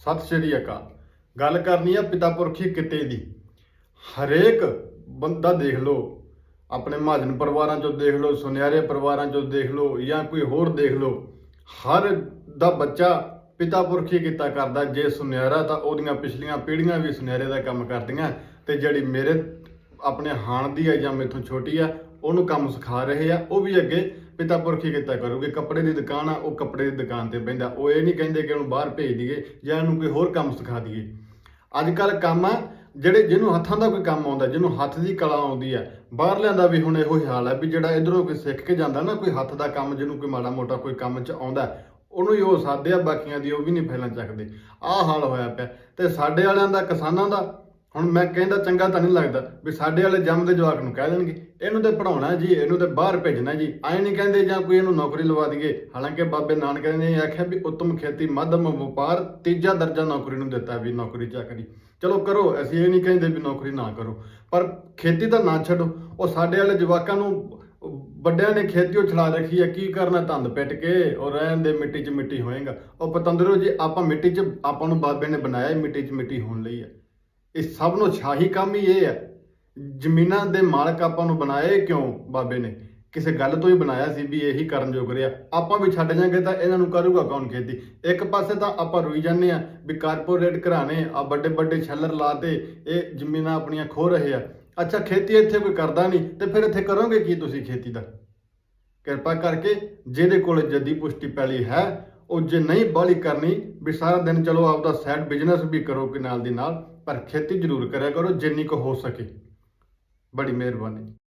ਸਤਿ ਸ਼੍ਰੀ ਅਕਾਲ। ਗੱਲ ਕਰਨੀ ਆ ਪਿਤਾ ਪੁਰਖੀ ਕਿਤੇ ਦੀ। ਹਰੇਕ ਬੰਦਾ ਦੇਖ ਲਓ, ਆਪਣੇ ਮਹਾਜਨ ਪਰਿਵਾਰਾਂ ਚੋਂ ਦੇਖ ਲਓ, ਸੁਨਿਆਰੇ ਪਰਿਵਾਰਾਂ ਚੋਂ ਦੇਖ ਲਓ ਜਾਂ ਕੋਈ ਹੋਰ ਦੇਖ ਲਓ, ਹਰ ਦਾ ਬੱਚਾ ਪਿਤਾ ਪੁਰਖੀ ਕੀਤਾ ਕਰਦਾ। ਜੇ ਸੁਨਿਆਰਾ ਤਾਂ ਉਹਦੀਆਂ ਪਿਛਲੀਆਂ ਪੀੜ੍ਹੀਆਂ ਵੀ ਸੁਨਿਆਰੇ ਦਾ ਕੰਮ ਕਰਦੀਆਂ ਤੇ ਜਿਹੜੀ ਮੇਰੇ ਆਪਣੇ ਹਾਣ ਦੀ ਹੈ ਜਾਂ ਮੇਥੋਂ ਛੋਟੀ ਆ, ਉਹਨੂੰ ਕੰਮ ਸਿਖਾ ਰਹੇ ਆ, ਉਹ ਵੀ ਅੱਗੇ ਪਿਤਾ ਪੁਰਖੀ ਕੀਤਾ ਕਰੂਗੇ? ਕੱਪੜੇ ਦੀ ਦੁਕਾਨ ਆ, ਉਹ ਕੱਪੜੇ ਦੀ ਦੁਕਾਨ ਤੇ ਬਹਿੰਦਾ। ਉਹ ਇਹ ਨਹੀਂ ਕਹਿੰਦੇ ਕਿ ਉਹਨੂੰ ਬਾਹਰ ਭੇਜ ਦਈਏ ਜਾਂ ਇਹਨੂੰ ਕੋਈ ਹੋਰ ਕੰਮ ਸਿਖਾ ਦਈਏ। ਅੱਜ ਕੱਲ ਕੰਮ ਆ, ਜਿਹੜੇ ਜਿਹਨੂੰ ਹੱਥਾਂ ਦਾ ਕੋਈ ਕੰਮ ਆਉਂਦਾ, ਜਿਹਨੂੰ ਹੱਥ ਦੀ ਕਲਾ ਆਉਂਦੀ ਆ, ਬਾਹਰਲਿਆਂ ਦਾ ਵੀ ਹੁਣ ਇਹੋ ਹੀ ਹਾਲ ਹੈ ਵੀ ਜਿਹੜਾ ਇਧਰੋਂ ਕੋਈ ਸਿੱਖ ਕੇ ਜਾਂਦਾ ਨਾ, ਕੋਈ ਹੱਥ ਦਾ ਕੰਮ, ਜਿਹਨੂੰ ਕੋਈ ਮਾੜਾ ਮੋਟਾ ਕੋਈ ਕੰਮ 'ਚ ਆਉਂਦਾ, ਉਹਨੂੰ ਹੀ ਉਹ ਸਾਦੇ ਆ, ਬਾਕੀਆਂ ਦੀ ਉਹ ਵੀ ਨਹੀਂ ਫੈਲਣ ਚੱਕਦੇ। ਆਹ ਹਾਲ ਹੋਇਆ ਪਿਆ ਤੇ ਸਾਡੇ ਵਾਲਿਆਂ ਦਾ, ਕਿਸਾਨਾਂ ਦਾ ਹੁਣ ਮੈਂ ਕਹਿੰਦਾ ਚੰਗਾ ਤਾਂ ਨਹੀਂ ਲੱਗਦਾ ਵੀ ਸਾਡੇ ਵਾਲੇ ਜੰਮਦੇ ਜਵਾਕ ਨੂੰ ਕਹਿ ਦੇਣਗੇ, ਇਹਨੂੰ ਤੇ ਪੜਾਉਣਾ ਜੀ, ਇਹਨੂੰ ਤੇ ਬਾਹਰ ਭੇਜਣਾ ਜੀ। ਐ ਨਹੀਂ ਕਹਿੰਦੇ ਜਾਂ ਕੋਈ ਇਹਨੂੰ ਨੌਕਰੀ ਲਵਾ ਦਈਏ। ਹਾਲਾਂਕਿ ਬਾਬੇ ਨਾਨਕ ਨੇ ਇਹ ਆਖਿਆ ਵੀ ਉੱਤਮ ਖੇਤੀ, ਮੱਧਮ ਵਪਾਰ, ਤੀਜਾ ਦਰਜਾ ਨੌਕਰੀ ਨੂੰ ਦਿੱਤਾ ਵੀ ਨੌਕਰੀ ਚਾਕਰੀ ਚਲੋ ਕਰੋ, ਅਸੀਂ ਇਹ ਨਹੀਂ ਕਹਿੰਦੇ ਵੀ ਨੌਕਰੀ ਨਾ ਕਰੋ। ਪਰ ਖੇਤੀ ਤਾਂ ਨਾ ਛੱਡੋ, ਉਹ ਸਾਡੇ ਵਾਲੇ ਜਵਾਕਾਂ ਨੂੰ ਵੱਡਿਆਂ ਨੇ ਖੇਤੀ ਛਲਾ ਰੱਖੀ ਹੈ, ਕੀ ਕਰਨਾ ਧੰਦ ਪਿੱਟ ਕੇ ਉਹ ਰਹਿਣ ਦੇ ਮਿੱਟੀ 'ਚ ਮਿੱਟੀ ਹੋਏਗਾ। ਉਹ ਪਤੰਦਰੋ ਜੀ, ਆਪਾਂ ਮਿੱਟੀ 'ਚ, ਆਪਾਂ ਨੂੰ ਬਾਬੇ ਨੇ ਬਣਾਇਆ ਮਿੱਟੀ 'ਚ ਮਿੱਟੀ ਹੋਣ ਲਈ ਹੈ। ਇਹ ਸਭ ਨੂੰ ਸ਼ਾਹੀ ਕੰਮ ਹੀ ਇਹ ਹੈ। ਜ਼ਮੀਨਾਂ ਦੇ ਮਾਲਕ ਆਪਾਂ ਨੂੰ ਬਣਾਏ ਕਿਉਂ ਬਾਬੇ ਨੇ? ਕਿਸੇ ਗੱਲ ਤੋਂ ਹੀ ਬਣਾਇਆ ਸੀ ਵੀ ਇਹੀ ਕਰਨ ਯੋਗ ਰਿਹਾ। ਆਪਾਂ ਵੀ ਛੱਡ ਜਾਾਂਗੇ ਤਾਂ ਇਹਨਾਂ ਨੂੰ ਕਰੂਗਾ ਕੌਣ ਖੇਤੀ? ਇੱਕ ਪਾਸੇ ਤਾਂ ਆਪਾਂ ਰੋਈ ਜਾਂਦੇ ਆ ਵੀ ਕਾਰਪੋਰੇਟ ਘਰਾਣੇ ਆ ਵੱਡੇ ਵੱਡੇ ਛੱਲਰ ਲਾਤੇ ਇਹ ਜ਼ਮੀਨਾਂ ਆਪਣੀਆਂ ਖੋ ਰਹੇ ਆ। ਅੱਛਾ, ਖੇਤੀ ਇੱਥੇ ਕੋਈ ਕਰਦਾ ਨਹੀਂ, ਤੇ ਫਿਰ ਇੱਥੇ ਕਰੋਗੇ ਕੀ ਤੁਸੀਂ ਖੇਤੀ ਦਾ? ਕਿਰਪਾ ਕਰਕੇ ਜਿਹਦੇ ਕੋਲ ਜੱਦੀ ਪੁਸ਼ਟੀ ਪੈਲੀ ਹੈ ਉਹ ਜੇ ਨਹੀਂ ਬਾਲੀ ਕਰਨੀ, ਵੀ ਸਾਰਾ ਦਿਨ ਚਲੋ ਆਪਦਾ ਸਾਈਡ ਬਿਜ਼ਨਸ ਵੀ ਕਰੋ ਕਿ ਨਾਲ ਦੀ ਨਾਲ, ਪਰ ਖੇਤੀ ਜ਼ਰੂਰ ਕਰਿਆ ਕਰੋ ਜਿੰਨੀ ਕੁ ਹੋ ਸਕੇ। ਬੜੀ ਮਿਹਰਬਾਨੀ।